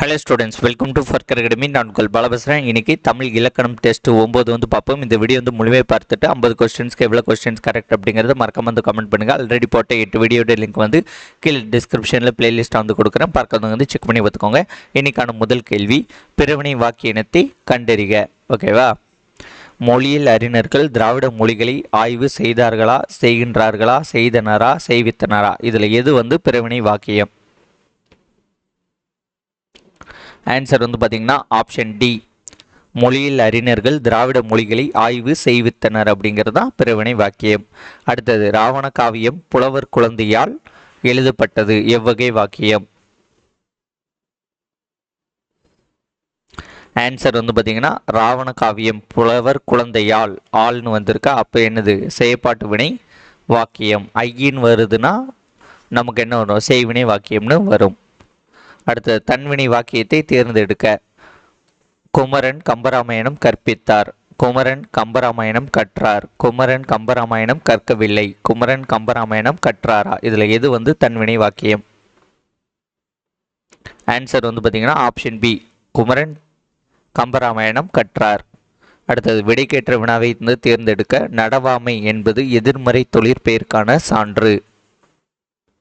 Hello students welcome to ஃபர்கர் academy நான் உங்கள் பால பேசுகிறேன் இன்னைக்கு தமிழ் இலக்கணம் டெஸ்ட் ஒம்பது வந்து பார்ப்போம். இந்த வீடியோ வந்து முழுமையாக பார்த்துட்டு ஐம்பது கொஸ்டின்ஸ்க்கு எவ்வளோ கொஸ்டின்ஸ் கரெக்ட் அப்படிங்கிறத மறக்காம வந்து கமெண்ட் பண்ணுங்கள் ஆல்ரெடி போட்ட எட்டு வீடியோட லிங்க் வந்து கீழே டிஸ்கிரிப்ஷனில் பிளேலிஸ்ட்டாக வந்து கொடுக்குறேன். பார்க்கறவங்க வந்து செக் பண்ணி பார்த்துக்கோங்க. இன்னைக்கான முதல் கேள்வி பிறவினை வாக்கியனத்தை கண்டறிக. ஓகேவா மொழியில் அறிஞர்கள் திராவிட மொழிகளை ஆய்வு செய்தார்களா? செய்கின்றார்களா? செய்தனரா? செய்வித்தனரா? இதில் எது வந்து பிறவினை வாக்கியம்? ஆன்சர் வந்து பார்த்திங்கன்னா ஆப்ஷன் டி மொழியில் அறிஞர்கள் திராவிட மொழிகளை ஆய்வு செய்வித்தனர் அப்படிங்கிறது தான் பிறவினை வாக்கியம். அடுத்தது ராவண காவியம் புலவர் குழந்தையால் எழுதப்பட்டது. எவ்வகை வாக்கியம்? ஆன்சர் வந்து பார்த்தீங்கன்னா ராவண காவியம் புலவர் குழந்தையால் ஆள்னு வந்திருக்கா. அப்போ என்னது? செயற்பாட்டு வினை வாக்கியம். ஐயின் வருதுன்னா நமக்கு என்ன வரும்? செய்வினை வாக்கியம்னு வரும். அடுத்தது தன்வினை வாக்கியத்தை தேர்ந்தெடுக்க. குமரன் கம்பராமாயணம் கற்பித்தார். குமரன் கம்பராமாயணம் கற்றார். குமரன் கம்பராமாயணம் கற்கவில்லை. குமரன் கம்பராமாயணம் கற்றாரா? இதில் எது வந்து தன்வினை வாக்கியம்? ஆன்சர் வந்து பார்த்தீங்கன்னா ஆப்ஷன் பி குமரன் கம்பராமாயணம் கற்றார். அடுத்தது விடைக்கேற்ற வினாவை வந்து தேர்ந்தெடுக்க. நடவாமை என்பது எதிர்மறை தொழிற்பெயருக்கான சான்று.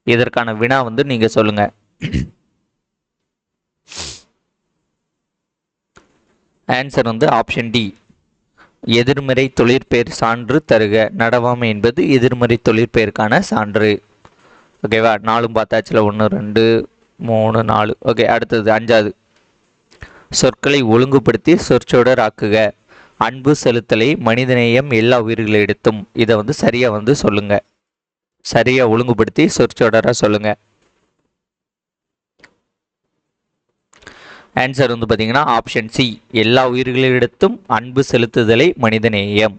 இதற்கான வினா வந்து நீங்கள் சொல்லுங்கள் ஆன்சர் வந்து ஆப்ஷன் டி எதிர்மறை தொழிற்பெயர் சான்று தருக. நடவாமை என்பது எதிர்மறை தொழிற்பெயருக்கான சான்று. ஓகேவா நாலும் பார்த்தாச்சில். ஒன்று ரெண்டு மூணு நாலு. ஓகே அடுத்தது அஞ்சாவது. சொற்களை ஒழுங்குபடுத்தி சொற்சொடர் ஆக்குக. அன்பு செலுத்தலை மனிதநேயம் எல்லா உயிர்களிடத்தும் இதை வந்து சரியாக வந்து சொல்லுங்கள் சரியாக ஒழுங்குபடுத்தி சொற்சொடராக சொல்லுங்கள் ஆன்சர் வந்து பார்த்தீங்கன்னா ஆப்ஷன் சி எல்லா உயிர்களிடத்தும் அன்பு செலுத்துதலை மனிதநேயம்.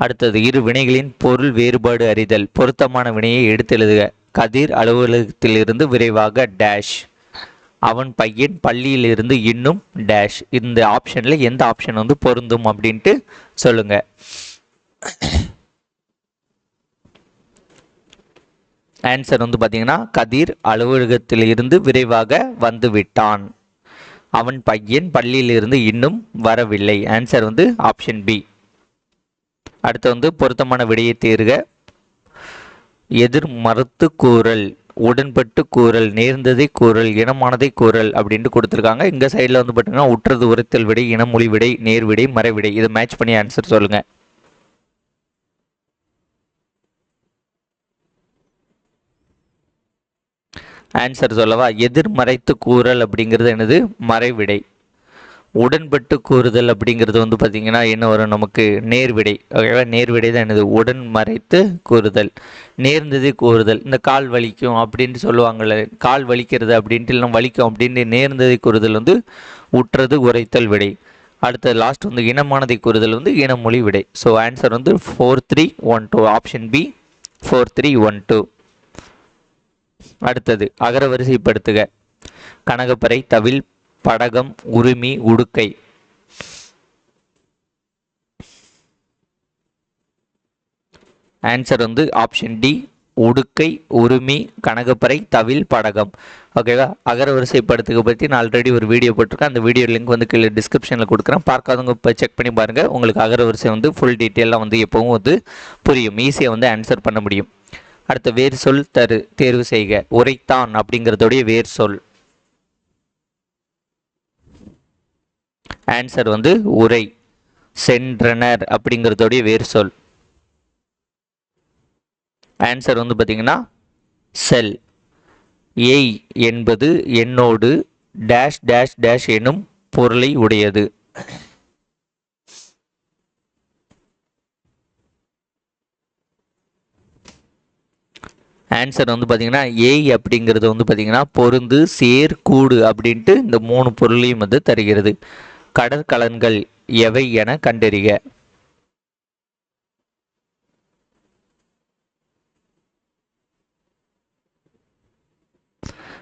அடுத்தது இரு வினைகளின் பொருள் வேறுபாடு அறிதல். பொருத்தமான வினையை எடுத்து எழுதுக. கதிர் அலுவலகத்திலிருந்து விரைவாக டேஷ் அவன் பையன் பள்ளியிலிருந்து இன்னும் டேஷ் இந்த ஆப்ஷனில் எந்த ஆப்ஷன் வந்து பொருந்தும் அப்படின்ட்டு சொல்லுங்கள் ஆன்சர் வந்து பார்த்தீங்கன்னா கதிர் அலுவலகத்தில் இருந்து விரைவாக வந்து விட்டான் அவன் பையன் பள்ளியிலிருந்து இன்னும் வரவில்லை. ஆன்சர் வந்து ஆப்ஷன் பி அடுத்து வந்து பொருத்தமான விடையை தேர்க. எதிர் மறுத்து கூறல் உடன்பட்டு கூறல் நேர்ந்ததை கூறல் இனமானதை கூறல் அப்படின்ட்டு கொடுத்துருக்காங்க. இந்த சைடில் வந்து பார்த்தீங்கன்னா உற்றது உரைத்தல் விடை இனமொழி விடை நேர்விடை மறைவிடை இதை மேட்ச் பண்ணி ஆன்சர் சொல்லுங்கள் ஆன்சர் சொல்லவா? எதிர்மறைத்து கூறல் அப்படிங்கிறது என்னது? மறைவிடை. உடன்பட்டு கூறுதல் அப்படிங்கிறது வந்து பார்த்தீங்கன்னா என்ன வரும்? நமக்கு நேர்விடை. ஓகேவா நேர்விடை தான் என்னது? உடன் மறைத்து கூறுதல். நேர்ந்தது கூறுதல். இந்த கால் வலிக்கும் அப்படின்ட்டு சொல்லுவாங்கள்ல கால் வலிக்கிறது அப்படின்ட்டு இல்லை வலிக்கும் அப்படின்ட்டு நேர்ந்ததை கூறுதல் வந்து உற்றது உரைத்தல் விடை. அடுத்த லாஸ்ட் வந்து இனமானதை கூறுதல் வந்து இனமொழி விடை. ஸோ ஆன்சர் வந்து four three one two option B four three one two அடுத்தது அகரவரிசைப்படுத்துக. கனகப்பறை தவில் படகம் உரிமை உடுக்கை. ஆன்சர் வந்து ஆப்ஷன் டி உடுக்கை உருமி கனகப்பறை தவில் படகம். ஓகேவா அகரவரிசைப்படுத்துக பற்றி நான் ஆல்ரெடி ஒரு வீடியோ போட்டிருக்கேன். அந்த வீடியோ லிங்க் வந்து கீழே டிஸ்கிரிப்ஷனில் கொடுக்குறேன். பார்க்காதவங்க இப்போ செக் பண்ணி பாருங்கள் உங்களுக்கு அகரவரிசை வந்து ஃபுல் டீட்டெயிலாக வந்து எப்போவும் வந்து புரியும். ஈஸியாக வந்து ஆன்சர் பண்ண முடியும். அடுத்த வேர் சொல் தரு தேர்வு செய்க. உரைத்தான் அப்படிங்கிறதுடைய வேர் சொல். ஆன்சர் வந்து உரை. சென்றனர் அப்படிங்கிறதுடைய வேர் சொல். ஆன்சர் வந்து பார்த்தீங்கன்னா செல். ஏய் என்பது என்னோடு டேஷ் டேஷ் டேஷ் எனும் பொருளை உடையது. ஆன்சர் வந்து பார்த்தீங்கன்னா ஏய் அப்படிங்கிறது வந்து பார்த்தீங்கன்னா பொருந்து சேர் கூடு அப்படின்ட்டு இந்த மூணு பொருளையும் வந்து தருகிறது. கடற்கலன்கள் எவை என கண்டறிக.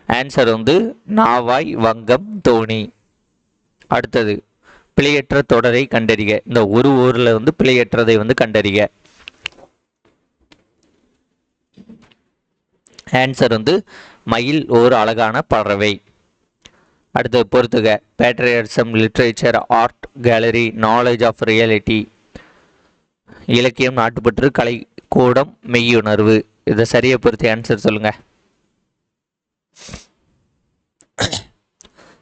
ஆன்சர் வந்து நாவாய் வங்கம் தோணி. அடுத்தது பிழையற்ற தொடரை கண்டறிக. இந்த ஒரு ஊரில் வந்து பிழையற்றதை வந்து கண்டறிக. ஆன்சர் வந்து மயில் ஒரு அழகான பறவை. அடுத்து பொறுத்துக. Patriotism literature art gallery knowledge of reality இலக்கியம் நாட்டுப்பற்று கலை கூடம் மெய்யுணர்வு. இதை சரியை பொறுத்து ஆன்சர் சொல்லுங்கள்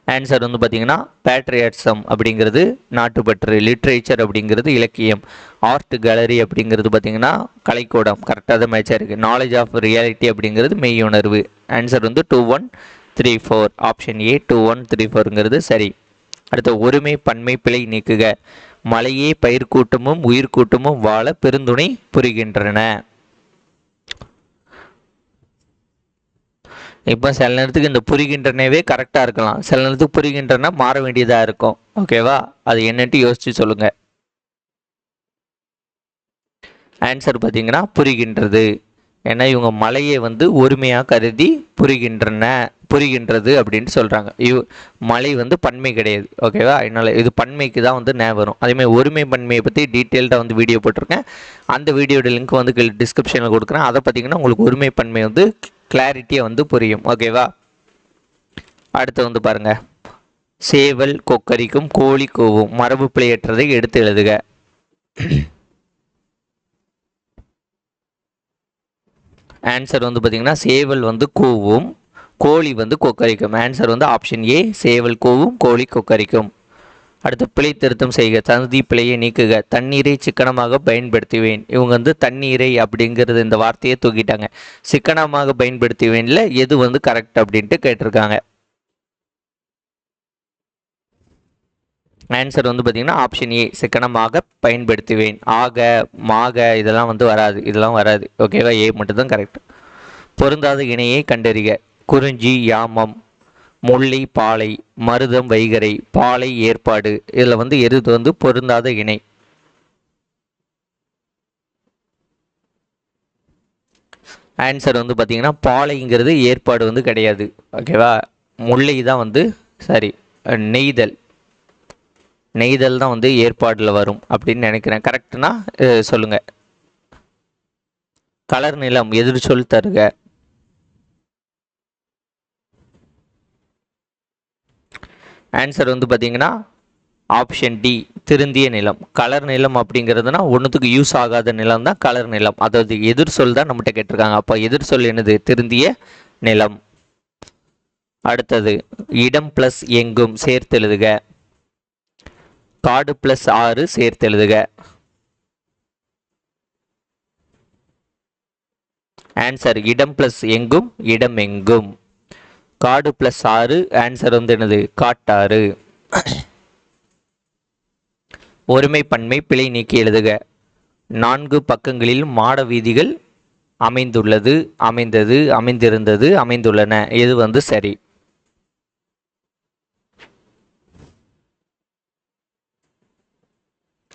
ஆன்சர் வந்து பார்த்தீங்கன்னா பேட்ரியாட்சம் அப்படிங்கிறது நாட்டுப்பற்று லிட்ரேச்சர் அப்படிங்கிறது இலக்கியம் ஆர்ட் கேலரி அப்படிங்கிறது பார்த்தீங்கன்னா கலைக்கூடம் கரெக்டாக தான் மேட்சாக இருக்குது நாலேஜ் ஆஃப் ரியாலிட்டி அப்படிங்கிறது மெய்யுணர்வு. ஆன்சர் வந்து two one three four option A two one three ஃபோருங்கிறது சரி. அடுத்த ஒருமை பன்மை பிழை நீக்குக. மலையே பயிர் கூட்டமும் உயிர் கூட்டமும் வாழ பெருந்துணை புரிகின்றன. இப்போ சில நேரத்துக்கு இந்த புரிகின்றனவே கரெக்டாக இருக்கலாம். சில நேரத்துக்கு புரிகின்றன மாற வேண்டியதாக இருக்கும். ஓகேவா அது என்னன்ட்டு யோசிச்சு சொல்லுங்க. ஆன்சர் பார்த்தீங்கன்னா புரிகின்றது. ஏன்னா இவங்க மலையை வந்து ஒருமையாக கருதி புரிகின்றன. புரிகின்றது அப்படின்னு சொல்கிறாங்க இவ் மலை வந்து பன்மை கிடையாது ஓகேவா அதனால் இது பன்மைக்கு தான் வந்து நே வரும். அதேமாதிரி ஒருமை பன்மையை பற்றி டீட்டெயில்டாக வந்து வீடியோ போட்டிருக்கேன். அந்த வீடியோட லிங்க் வந்து டிஸ்கிரிப்ஷனில் கொடுக்குறேன். அதை பார்த்தீங்கன்னா உங்களுக்கு ஒருமை பன்மை வந்து கிளாரிட்டியாக வந்து புரியும் ஓகேவா அடுத்து வந்து பாருங்கள் சேவல் கொக்கரிக்கும் கோழி கூவும். மரபு பிழையற்றதை எடுத்து எழுதுக. ஆன்சர் வந்து பார்த்தீங்கன்னா சேவல் வந்து கூவும் கோழி வந்து கொக்கரிக்கும். ஆன்சர் வந்து ஆப்ஷன் ஏ சேவல் கூவும் கோழி கொக்கரிக்கும். அடுத்து பிழை திருத்தம் செய்க தகுதி பிழையை நீக்குக. தண்ணீரை சிக்கனமாக பயன்படுத்துவேன். இவங்க வந்து தண்ணீரை அப்படிங்கிறது இந்த வார்த்தையை தூக்கிட்டாங்க. சிக்கனமாக பயன்படுத்துவேன்ல எது வந்து கரெக்ட் அப்படின்ட்டு கேட்டிருக்காங்க. ஆன்சர் வந்து பார்த்தீங்கன்னா ஆப்ஷன் ஏ சிக்கனமாக பயன்படுத்துவேன். ஆக மாக இதெல்லாம் வந்து வராது. இதெல்லாம் வராது. ஓகேவா ஏ மட்டும்தான் கரெக்ட் பொருந்தாத இணையை கண்டறிக. குறிஞ்சி யாமம் முல்லை பாலை மருதம் வைகரை பாலை ஏற்பாடு. இதில் வந்து எது வந்து பொருந்தாத இணை. ஆன்சர் வந்து பார்த்தீங்கன்னா பாலைங்கிறது ஏற்பாடு வந்து கிடையாது. ஓகேவா முல்லை தான் வந்து சாரி நெய்தல். நெய்தல் தான் வந்து ஏற்பாடில் வரும் அப்படின்னு நினைக்கிறேன். கரெக்டுனா சொல்லுங்கள் கலர் நிலம் எதிர் சொல் தருக. ஆன்சர் வந்து பார்த்தீங்கன்னா ஆப்ஷன் டி திருந்திய நிலம். கலர் நிலம் அப்படிங்கிறதுனா ஒன்றுத்துக்கு யூஸ் ஆகாத நிலம் தான் கலர் நிலம். அதாவது எதிர் சொல் தான் நம்மகிட்ட கேட்டிருக்காங்க. அப்போ எதிர் சொல் என்னது? திருந்திய நிலம். அடுத்தது இடம் பிளஸ் எங்கும் சேர்த்து எழுதுக. காடு பிளஸ் ஆறு சேர்த்து எழுதுக. ஆன்சர் இடம் பிளஸ் எங்கும் இடம் எங்கும். காடு பிளஸ் ஆறு ஆன்சர் வந்து என்னது? காட்டாறு. ஒருமை பன்மை பிழை நீக்கி எழுதுக. நான்கு பக்கங்களில் மாட வீதிகள் அமைந்துள்ளது அமைந்தது அமைந்திருந்தது அமைந்துள்ளன. இது வந்து சரி?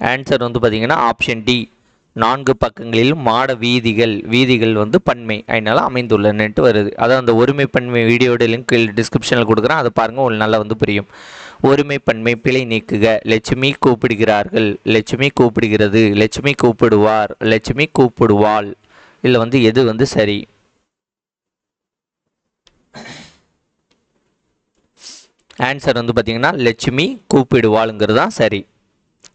ஆன்சர் வந்து பார்த்தீங்கன்னா ஆப்ஷன் டி நான்கு பக்கங்களில் மாட வீதிகள் வீதிகள் வந்து பன்மை அதனால அமைந்துள்ளனன்ட்டு வருது. அதான் அந்த ஒருமை பன்மை வீடியோட லிங்க் டிஸ்கிரிப்ஷனில் கொடுக்குறேன். அதை பாருங்கள் உங்களுக்கு நல்லா வந்து புரியும். ஒருமை பன்மை பிழை நீக்குக. லட்சுமி கூப்பிடுகிறார்கள். லட்சுமி கூப்பிடுகிறது. லட்சுமி கூப்பிடுவார். லட்சுமி கூப்பிடுவாள். இதில் வந்து எது வந்து சரி? ஆன்சர் வந்து பார்த்தீங்கன்னா லட்சுமி கூப்பிடுவாளுங்கிறது தான் சரி.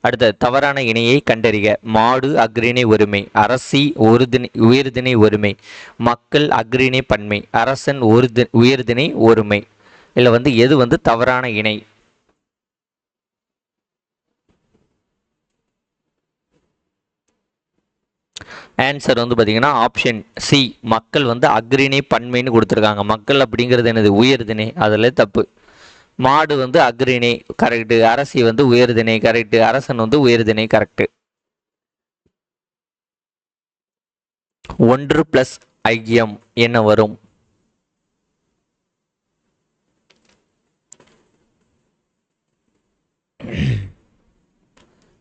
அடுத்த தவறான இணையை கண்டறிக. மாடு அக்ரிணை ஒருமை அரசி ஒருதினை உயர்திணை ஒருமை மக்கள் அக்ரிணை பன்மை அரசன் ஒரு உயர்திணை ஒருமை. இதில் வந்து எது வந்து தவறான இணை? ஆன்சர் வந்து பார்த்தீங்கன்னா ஆப்ஷன் சி மக்கள் வந்து அக்ரிணை பன்மைன்னு கொடுத்துருக்காங்க. மக்கள் அப்படிங்கிறது என்னது? உயர்திணை. அதில் தப்பு. மாடு வந்து அக்ரிணை கரெக்டு அரசி வந்து உயர்திணை கரெக்டு அரசன் வந்து உயர்திணை கரெக்டு ஒன்று பிளஸ் ஐயம் என்ன வரும்?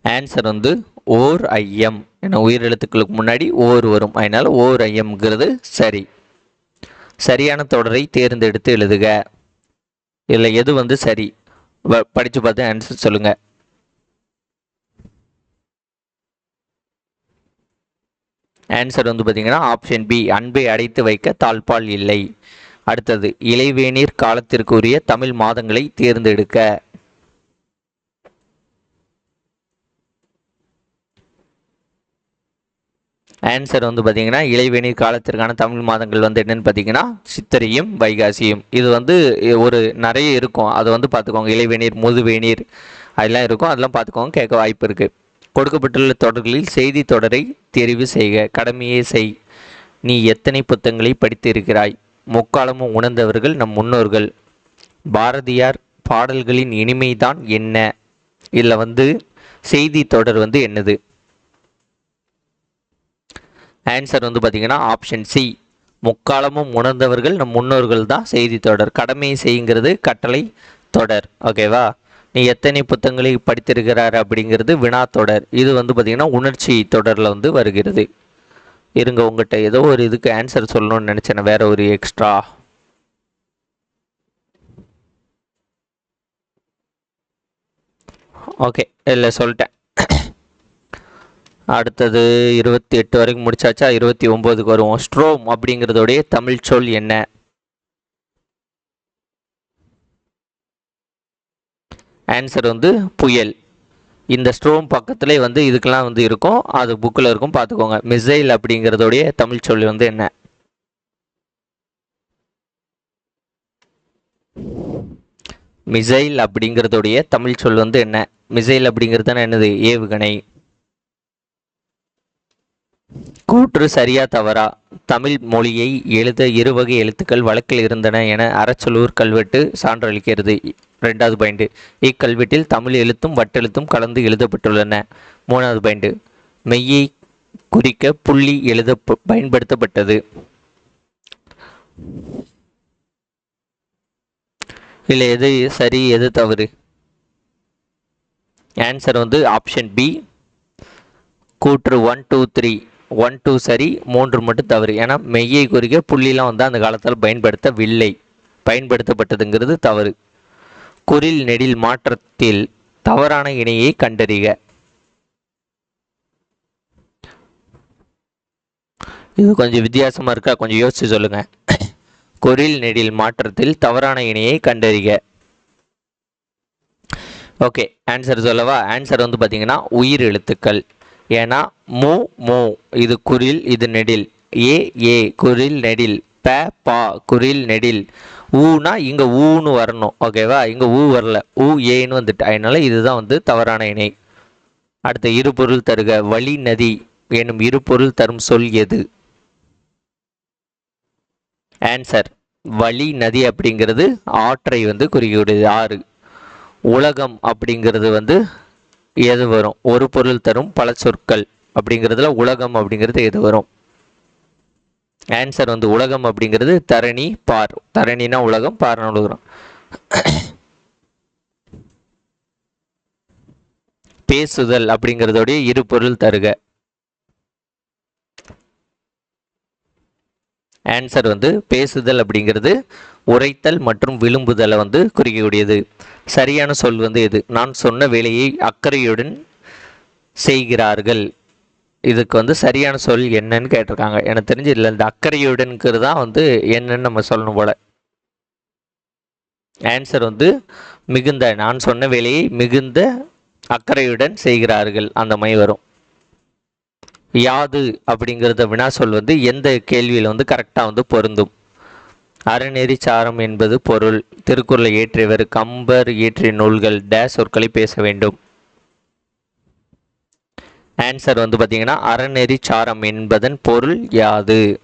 ஆன்சர் வந்து ஓர் ஐயம். ஏன்னா உயிரெழுத்துக்களுக்கு முன்னாடி ஓர் வரும். அதனால ஓர் ஐயம்ங்கிறது சரி. சரியான தொடரை தேர்ந்தெடுத்து எழுதுக. இதில் எது வந்து சரி? படித்து பார்த்து ஆன்சர் சொல்லுங்கள் ஆன்சர் வந்து பார்த்தீங்கன்னா ஆப்ஷன் பி அன்பை அடைத்து வைக்க தாழ்பால் இல்லை. அடுத்தது இலைவேநீர் காலத்திற்குரிய தமிழ் மாதங்களை தேர்ந்தெடுக்க. ஆன்சர் வந்து பார்த்தீங்கன்னா இளைவேநீர் காலத்திற்கான தமிழ் மாதங்கள் வந்து என்னென்னு பார்த்தீங்கன்னா சித்திரையும் வைகாசியும். இது வந்து ஒரு நிறைய இருக்கும். அதை வந்து பார்த்துக்கோங்க இளைவேநீர் முதுவேணீர் அதெல்லாம் இருக்கும். அதெல்லாம் பார்த்துக்கோங்க கேட்க வாய்ப்பு இருக்குது கொடுக்கப்பட்டுள்ள தொடர்களில் செய்தி தொடரை தெரிவு செய்க. கடமையே செய். நீ எத்தனை புத்தகங்களை படித்திருக்கிறாய்? முக்காலமும் உணர்ந்தவர்கள் நம் முன்னோர்கள். பாரதியார் பாடல்களின் இனிமைதான் என்ன? இதில் வந்து செய்தி தொடர் வந்து என்னது? ஆன்சர் வந்து பார்த்தீங்கன்னா ஆப்ஷன் சி முக்காலமும் உணர்ந்தவர்கள் நம் முன்னோர்கள் தான் செய்தி தொடர். கடமையை செய்யுங்கிறது கட்டளை தொடர். ஓகேவா நீ எத்தனை புத்தகங்களை படித்திருக்கிறார் அப்படிங்கிறது வினா தொடர். இது வந்து பார்த்திங்கன்னா உணர்ச்சி தொடரில் வந்து வருகிறது. இருங்க உங்கள்கிட்ட ஏதோ ஒரு இதுக்கு ஆன்சர் சொல்லணும்னு நினச்சேன். வேற ஒரு எக்ஸ்ட்ரா ஓகே இல்லை சொல்லிட்டேன். அடுத்தது இருபத்தி எட்டு வரைக்கும் முடிச்சாச்சா? இருபத்தி ஒம்போதுக்கு வருவோம். ஸ்ட்ரோம் அப்படிங்கிறதோடைய தமிழ் சொல் என்ன? ஆன்சர் வந்து புயல். இந்த ஸ்ட்ரோம் பக்கத்துலேயே வந்து இதுக்கெல்லாம் வந்து இருக்கும். அது புக்கில் இருக்கும். பார்த்துக்கோங்க. மிசைல் அப்படிங்கிறதோடைய தமிழ் சொல் வந்து என்ன? மிசைல் அப்படிங்கிறதுடைய தமிழ் சொல் வந்து என்ன? மிசைல் அப்படிங்கிறது என்னது? ஏவுகணை. கூற்று சரியா தவறா? தமிழ் மொழியை எழுத இருவகை எழுத்துக்கள் வழக்கில் இருந்தன என அறச்சலூர் கல்வெட்டு சான்றளிக்கிறது. ரெண்டாவது பாயிண்ட். இக்கல்வெட்டில் தமிழ் எழுத்தும் வட்டெழுத்தும் கலந்து எழுதப்பட்டுள்ளன. மூணாவது பாயிண்ட். மெய்யை குறிக்க புள்ளி எழுத பயன்படுத்தப்பட்டது. இல்லை எது சரி எது தவறு? ஆன்சர் வந்து ஆப்ஷன் பி கூற்று one two three one two சரி மூன்று மட்டும் தவறு. ஏன்னா மெய்யை குறிக்க புள்ளிலாம் வந்து அந்த காலத்தில் பயன்படுத்தவில்லை. பயன்படுத்தப்பட்டதுங்கிறது தவறு. குரில் நெடில் மாற்றத்தில் தவறான இணையை கண்டறிக. இது கொஞ்சம் வித்தியாசமாக இருக்கா? கொஞ்சம் யோசிச்சு சொல்லுங்கள் குரில் நெடில் மாற்றத்தில் தவறான இணையை கண்டறிக. ஓகே ஆன்சர் சொல்லவா? ஆன்சர் வந்து பார்த்தீங்கன்னா உயிர் எழுத்துக்கள் ஏன்னா மு மு. இது குரில் இது நெடில். ஏ ஏ. குரில் நெடில். ப பா. குரில் நெடில். ஊனா இங்கே ஊன்னு வரணும் ஓகேவா இங்கே ஊ வரல. ஊ ஏன்னு வந்துட்டு. அதனால இதுதான் வந்து தவறான இணை. அடுத்த இருபொருள் தருக. வழி நதி எனும் இருபொருள் தரும் சொல் எது? ஆன்சர் வழி நதி அப்படிங்கிறது ஆற்றை வந்து குறிக்கக்கூடியது. ஆறு. உலகம் அப்படிங்கிறது வந்து எது வரும்? ஒரு பொருள் தரும் பல சொற்கள். அப்படிங்கிறதுல உலகம் அப்படிங்கிறது எது வரும்? ஆன்சர் வந்து உலகம் அப்படிங்கிறது தரணி பார். தரணினா உலகம் பார்னு உலகம். பேசுதல் அப்படிங்கிறதோடைய இரு பொருள் தருக. ஆன்சர் வந்து பேசுதல் அப்படிங்கிறது உரைத்தல் மற்றும் விழும்புதலை வந்து குறிக்கக்கூடியது. சரியான சொல் வந்து எது? நான் சொன்ன வேலையை அக்கறையுடன் செய்கிறார்கள். இதுக்கு வந்து சரியான சொல் என்னன்னு கேட்டிருக்காங்க. எனக்கு தெரிஞ்சு இல்லை இந்த அக்கறையுடனுங்கிறது தான் வந்து என்னன்னு நம்ம சொல்லணும் போல. ஆன்சர் வந்து மிகுந்த நான் சொன்ன வேலையை மிகுந்த அக்கறையுடன் செய்கிறார்கள். அந்த மாதிரி வரும். யாது அப்படிங்கிறத வினா சொல் வந்து எந்த கேள்வியில் வந்து கரெக்டாக வந்து பொருந்தும். அறநெறி சாரம் என்பது பொருள். திருக்குறளை ஏற்றியவர் கம்பர் இயற்றிய நூல்கள் டேஸ் சொற்களை பேச வேண்டும். ஆன்சர் வந்து பார்த்தீங்கன்னா அறநெறி சாரம் என்பதன் பொருள் யாது.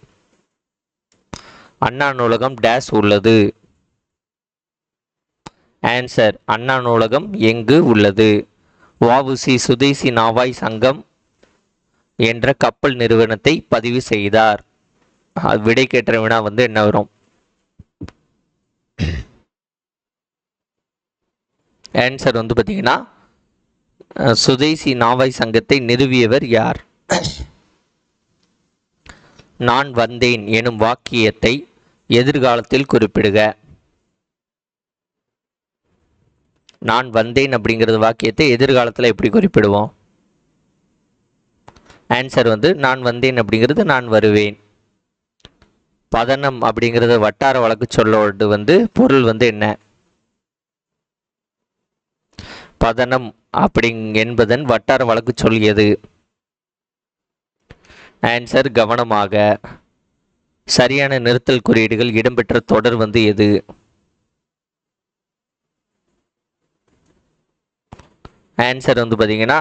அண்ணா நூலகம் டேஸ் உள்ளது. ஆன்சர் அண்ணா நூலகம் எங்கு உள்ளது? வாவுசி சுதேசி நாவாய் சங்கம் என்ற கப்பல் நிறுவனத்தை பதிவு செய்தார். விடை கேட்ட வினா வந்து என்ன வரும்? ஆன்சர் வந்து பார்த்தீங்கன்னா சுதேசி நாவாய் சங்கத்தை நிறுவியவர் யார்? நான் வந்தேன் எனும் வாக்கியத்தை எதிர்காலத்தில் குறிப்பிடுக. நான் வந்தேன் அப்படிங்கிறது வாக்கியத்தை எதிர்காலத்தில் எப்படி குறிப்பிடுவோம்? ஆன்சர் வந்து நான் வந்தேன் அப்படிங்கிறது நான் வருவேன். பதனம் அப்படிங்கிறத வட்டார வழக்கு சொல்லோடு வந்து பொருள் வந்து என்ன? பதனம் அப்படிங் என்பதன் வட்டார வழக்கு சொல்லியது ஆன்சர் கவனமாக. சரியான நிறுத்தல் குறியீடுகள் இடம்பெற்ற தொடர் வந்து எது? ஆன்சர் வந்து பார்த்தீங்கன்னா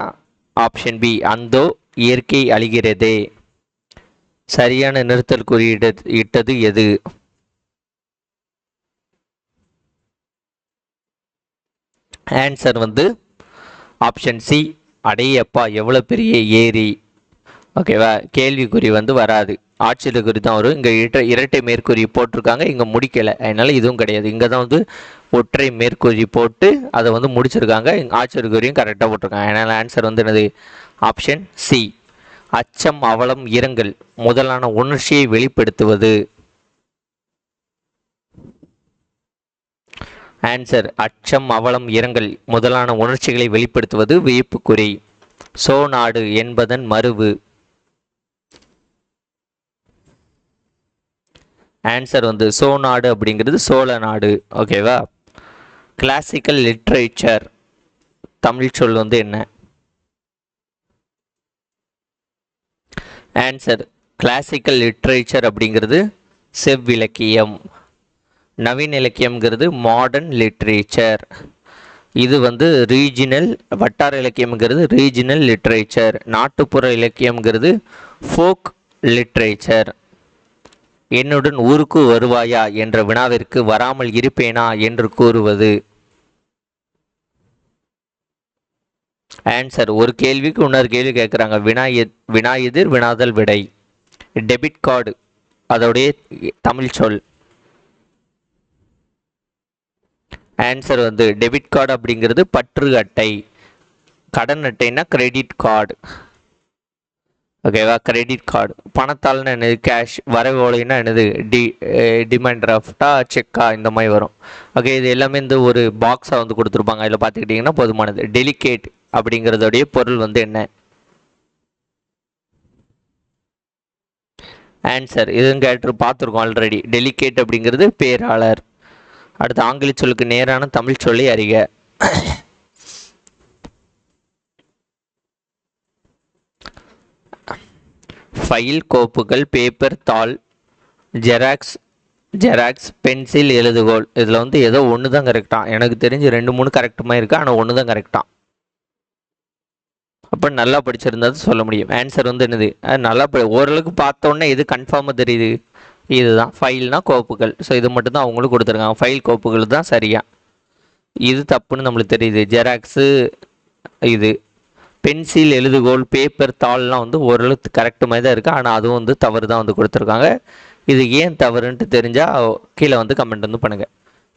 ஆப்ஷன் பி அந்தோ இயற்கை அழிகிறதே. சரியான நிறுத்தல் குறியிட இட்டது எது? ஆன்சர் வந்து ஆப்ஷன் சி அடையப்பா எவ்வளோ பெரிய ஏரி? ஓகேவா கேள்விக்குறி வந்து வராது. ஆட்சியலுக்குறி தான் வரும். இங்கே இரட்டை இரட்டை மேற்கூறி போட்டிருக்காங்க. இங்கே முடிக்கலை. அதனால் இதுவும் கிடையாது. இங்கே தான் வந்து ஒற்றை மேற்கூறி போட்டு அதை வந்து முடிச்சிருக்காங்க. ஆட்சியலுக்குறியும் கரெக்டாக போட்டிருக்காங்க. அதனால் ஆன்சர் வந்து என்னது? ஆப்ஷன் சி அச்சம் அவலம் இரங்கல் முதலான உணர்ச்சியை வெளிப்படுத்துவது. ஆன்சர் அச்சம் அவலம் இரங்கல் முதலான உணர்ச்சிகளை வெளிப்படுத்துவது வியப்புக்குறி. சோநாடு என்பதன் மறுவு. ஆன்சர் வந்து சோ நாடு அப்படிங்கிறது சோழ நாடு ஓகேவா கிளாசிக்கல் லிட்ரேச்சர் தமிழ் சொல் வந்து என்ன? ஆன்சர் கிளாசிக்கல் லிட்ரேச்சர் அப்படிங்கிறது செவ்விலக்கியம். நவீன இலக்கியம்ங்கிறது மாடர்ன் லிட்ரேச்சர் இது வந்து ரீஜினல் வட்டார இலக்கியம்ங்கிறது ரீஜினல் லிட்ரேச்சர் நாட்டுப்புற இலக்கியம்ங்கிறது ஃபோக் லிட்ரேச்சர் என்னுடன் ஊருக்கு வருவாயா என்ற வினாவிற்கு வராமல் இருப்பேனா என்று கூறுவது. ஆன்சர் ஒரு கேள்விக்கு இன்னொரு கேள்வி கேட்குறாங்க வினா எத்- வினா எதிர் வினாதல் விடை. டெபிட் கார்டு அதோடைய தமிழ் சொல். ஆன்சர் வந்து டெபிட் கார்டு அப்படிங்கிறது பற்று அட்டை. கடன் அட்டைன்னா கிரெடிட் கார்டு ஓகேவா கிரெடிட் கார்டு பணத்தால்னு என்னது? கேஷ் வரவோலைன்னா என்னது? டி டிமாண்ட் டிராஃப்டா செக்கா இந்த மாதிரி வரும். ஓகே இது எல்லாமே இந்த ஒரு பாக்ஸாக வந்து கொடுத்துருப்பாங்க. அதில் பார்த்துக்கிட்டிங்கன்னா போதுமானது. டெலிகேட் அப்படிங்கிறதோடைய பொருள் வந்து என்ன? ஆன்சர் இதுவும் கேட்டு பார்த்துருக்கோம் ஆல்ரெடி டெலிகேட் அப்படிங்கிறது பேராளர். அடுத்து ஆங்கில சொல்லுக்கு நேரான தமிழ் சொல்லை அறிக. ஃபைல் கோப்புகள் பேப்பர் தாள் ஜெராக்ஸ் ஜெராக்ஸ் பென்சில் எழுதுகோல் இதில் வந்து ஏதோ ஒன்று தான் கரெக்டாக எனக்கு தெரிஞ்சு ரெண்டு மூணு கரெக்டுமா இருக்குது ஆனால் ஒன்று தான் கரெக்டாக அப்போ நல்லா படிச்சிருந்தா சொல்ல முடியும். ஆன்சர் வந்து என்னது? நல்லா படி ஓரளவுக்கு பார்த்தோன்னே இது கன்ஃபார்மாக தெரியுது? இதுதான். ஃபைல்னா கோப்புகள். ஸோ இது மட்டும்தான் அவங்களும் கொடுத்துருக்காங்க. ஃபைல் கோப்புகள் தான் சரியா. இது தப்புன்னு நம்மளுக்கு தெரியுது. ஜெராக்ஸு இது. பென்சில் எழுதுகோல் பேப்பர் தாள்லாம் வந்து ஓரளவுக்கு கரெக்ட் மாதிரி தான் இருக்குது ஆனால் அதுவும் வந்து தவறு தான் வந்து கொடுத்துருக்காங்க. இது ஏன் தவறுன்ட்டு தெரிஞ்சால் கீழே வந்து கமெண்ட் வந்து பண்ணுங்கள்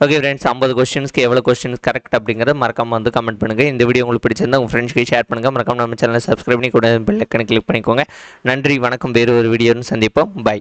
ஓகே ஃப்ரெண்ட்ஸ் ஐம்பது கொஸ்டின்ஸ்க்கு எவ்வளோ கொஸ்டின்ஸ் கரெக்ட் அப்படிங்கிறத மறக்காம வந்து கமெண்ட் பண்ணுங்கள் இந்த வீடியோ உங்களுக்கு பிடிச்சிருந்தா உங்கள் ஃப்ரெண்ட்ஸ்க்கு ஷேர் பண்ணுங்கள் மறக்காம நம்ம சேனலை சப்ஸ்கிரைப் பண்ணி கூட பெல் கிளிக் பண்ணிக்கோங்க. நன்றி வணக்கம். வேறு ஒரு வீடியோன்னு சந்திப்போம். பை